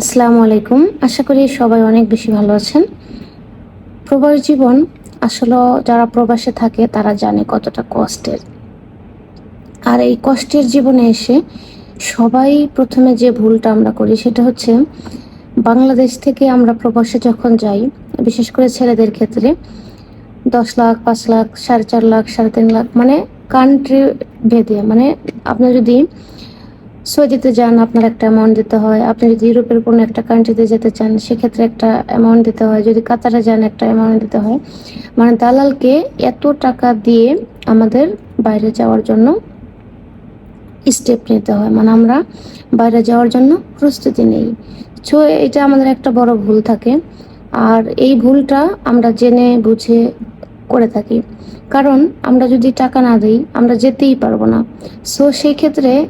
আসসালামু আলাইকুম। আশা করি সবাই অনেক বেশি ভালো আছেন। প্রবাস জীবন আসলে যারা প্রবাসে থাকে, তারা জানে কতটা কষ্টের। আর এই কষ্টের জীবনে এসে সবাই প্রথমে যে ভুলটা আমরা করি, সেটা হচ্ছে বাংলাদেশ থেকে আমরা প্রবাসে যখন যাই, বিশেষ করে ছেলেদের ক্ষেত্রে, দশ লাখ, পাঁচ লাখ, সাড়ে চার লাখ, সাড়ে তিন লাখ মানে কান্ট্রি ভেদে মানে আপনি যদি সৌদিতে যান, আপনার একটা অ্যামাউন্ট দিতে হয়। আপনি যদি ইউরোপের কোনো একটা কান্ট্রিতে যেতে চান, সেক্ষেত্রে একটা অ্যামাউন্ট দিতে হয়। যদি কাতারে যান, একটা অ্যামাউন্ট দিতে হয়। মানে দালালকে এত টাকা দিয়ে আমাদের বাইরে যাওয়ার জন্য স্টেপ নিতে হয়। মানে আমরা বাইরে যাওয়ার জন্য প্রস্তুতি নেই। সো এটা আমাদের একটা বড় ভুল থাকে। আর এই ভুলটা আমরা জেনে বুঝে করে থাকি। কারণ আমরা যদি টাকা না দিই, আমরা যেতেই পারব না। সো সেই ক্ষেত্রে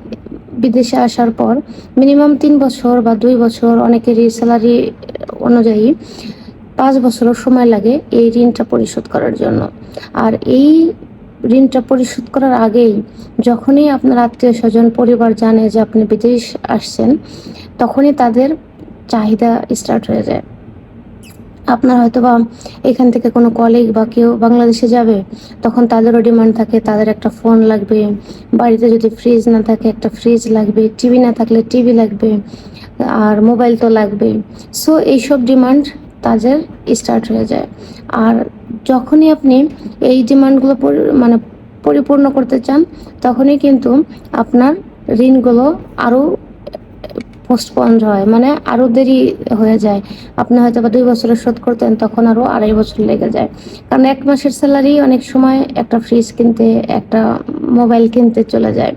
বিদেশে আসার পর মিনিমাম তিন বছর বা দুই বছর অনেকেরই স্যালারি অনুযায়ী পাঁচ বছরও সময় লাগে এই ঋণটা পরিশোধ করার জন্য। আর এই ঋণটা পরিশোধ করার আগেই যখনই আপনার আত্মীয় স্বজন, পরিবার জানে যে আপনি বিদেশ আসছেন, তখনই তাদের চাহিদা স্টার্ট হয়ে যায়। আপনার হয়তো বা এখান থেকে কোনো কলিগ বা কেউ বাংলাদেশে যাবে, তখন তাদেরও ডিমান্ড থাকে, তাদের একটা ফোন লাগবে, বাড়িতে যদি ফ্রিজ না থাকে, একটা ফ্রিজ লাগবে টিভি না থাকলে টিভি লাগবে, আর মোবাইল তো লাগবে। সো এইসব ডিমান্ড তাদের স্টার্ট হয়ে যায়। আর যখনই আপনি এই ডিমান্ডগুলো মানে পরিপূর্ণ করতে চান, তখনই কিন্তু আপনার ঋণগুলো আরও পোস্টপন্ড হয় মানে আরও দেরি হয়ে যায়। আপনি হয়তো বা দুই বছরের শোধ করতেন, তখন আরও আড়াই বছর লেগে যায়। কারণ এক মাসের স্যালারি অনেক সময় একটা ফ্রিজ কিনতে, একটা মোবাইল কিনতে চলে যায়।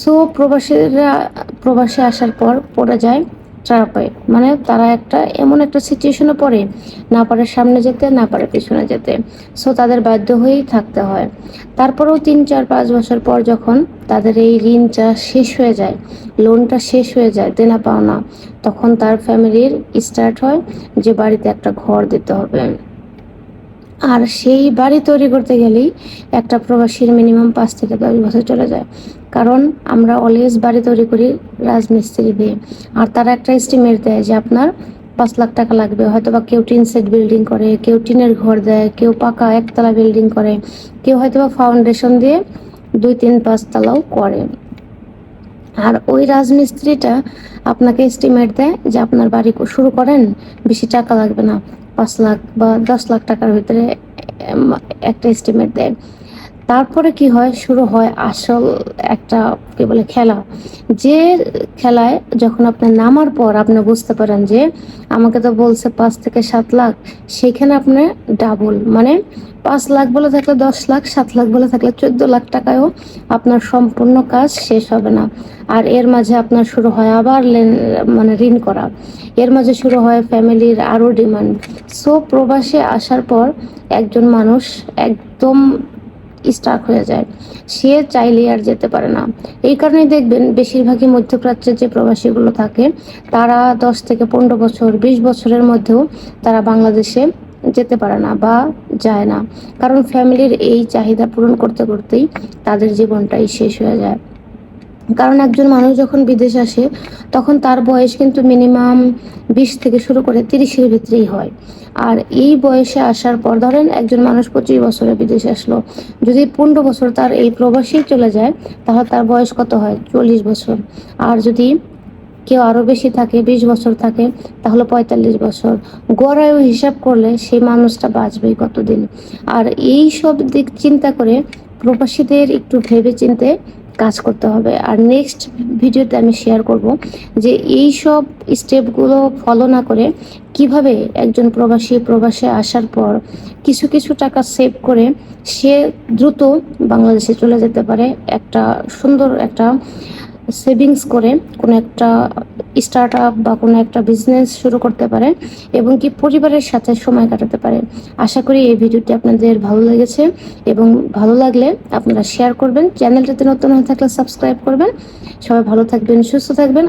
সো প্রবাসীরা, প্রবাসে আসার পর পড়ে যায়। ট্রাপে মানে তারা একটা এমন একটা সিচুয়েশনে পড়ে, না পারে সামনে যেতে, না পারে পিছনে যেতে। সো তাদের বাধ্য হয়েই থাকতে হয়। তারপরেও তিন, চার, পাঁচ বছর পর যখন তাদের এই ঋণটা শেষ হয়ে যায় লোনটা শেষ হয়ে যায়, দেনা পাওনা, তখন তার ফ্যামিলির স্টার্ট হয় যে বাড়িতে একটা ঘর দিতে হবে। আর সেই বাড়ি তৈরি করতে গেলেই একটা প্রবাসীর মিনিমাম পাঁচ থেকে দশ বছর চলে যায়। কারণ আমরা অলওয়েজ বাড়ি তৈরি করি রাজমিস্ত্রি দিয়ে। আর তারা একটা এস্টিমেট দেয় যে আপনার পাঁচ লাখ টাকা লাগবে। হয়তো বা কেউ টিন সেট বিল্ডিং করে, কেউ টিনের ঘর দেয়, কেউ পাকা একতলা বিল্ডিং করে, কেউ হয়তো বা ফাউন্ডেশন দিয়ে দুই তিন পাঁচতলাও করে। আর ওই রাজমিস্ত্রিটা আপনাকে এস্টিমেট দেয় যে আপনার বাড়ি শুরু করেন, বেশি টাকা লাগবে না। পাঁচ লাখ বা দশ লাখ টাকার ভিতরে একটা এস্টিমেট দেয়। তারপরে কি হয়? শুরু হয় আসল একটা, কি বলে, খেলা। যে খেলায় যখন আপনি নামার পর আপনি বুঝতে পারেন যে আমাকে তো বলছে পাঁচ থেকে সাত লাখ, সেখানে আপনি ডাবল মানে পাঁচ লাখ বলে থাকলে দশ লাখ, সাত লাখ বলে থাকলে চোদ্দ লাখ টাকায়ও আপনার সম্পূর্ণ কাজ শেষ হবে না। আর এর মাঝে আপনার শুরু হয় আবার মানে ঋণ করা। এর মাঝে শুরু হয় ফ্যামিলির আরও ডিমান্ড। সো প্রবাসে আসার পর একজন মানুষ একদম স্টাক হয়ে যায়। সে চাইলে আর যেতে পারে না। এই কারণে দেখবেন বেশিরভাগই মধ্যপ্রাচ্যের যে প্রবাসীগুলো থাকে, তারা দশ থেকে পনেরো বছর, বিশ বছরের মধ্যেও তারা বাংলাদেশে যেতে পারে না বা যায় না। কারণ ফ্যামিলির এই চাহিদা পূরণ করতে করতেই তাদের জীবনটাই শেষ হয়ে যায়। কারণ একজন মানুষ যখন বিদেশ আসে, তখন তার বয়স কিন্তু মিনিমাম বিশ থেকে শুরু করে তিরিশের ভিতরেই হয়। আর এই বয়সে আসার পর ধরেন একজন মানুষ পঁচিশ বছরে বিদেশে আসলো, যদি পনেরো বছর তার এই প্রবাসী চলে যায়, তাহলে তার বয়স কত হয়? চল্লিশ বছর। আর যদি কেউ আরও বেশি থাকে, বিশ বছর থাকে, তাহলে পঁয়তাল্লিশ বছর। গড়ায়ু হিসাব করলে সেই মানুষটা বাঁচবেই কতদিন। আর এই সব দিক চিন্তা করে প্রবাসীদের একটু ভেবে চিনতে কাজ করতে হবে। আর নেক্সট ভিডিওতে আমি শেয়ার করব যে এই সব স্টেপগুলো ফলো না করে কীভাবে একজন প্রবাসী প্রবাসে আসার পর কিছু কিছু টাকা সেভ করে সে দ্রুত বাংলাদেশে চলে যেতে পারে। একটা সুন্দর একটা সেভিংস করে কোনো একটা স্টার্ট আপ বা কোনো একটা বিজনেস শুরু করতে পারে এবং কি পরিবারের সাথে সময় কাটাতে পারে। আশা করি এই ভিডিওটি আপনাদের ভালো লেগেছে এবং ভালো লাগলে আপনারা শেয়ার করবেন। চ্যানেলটাতে নতুন হয়ে থাকলে সাবস্ক্রাইব করবেন। সবাই ভালো থাকবেন, সুস্থ থাকবেন।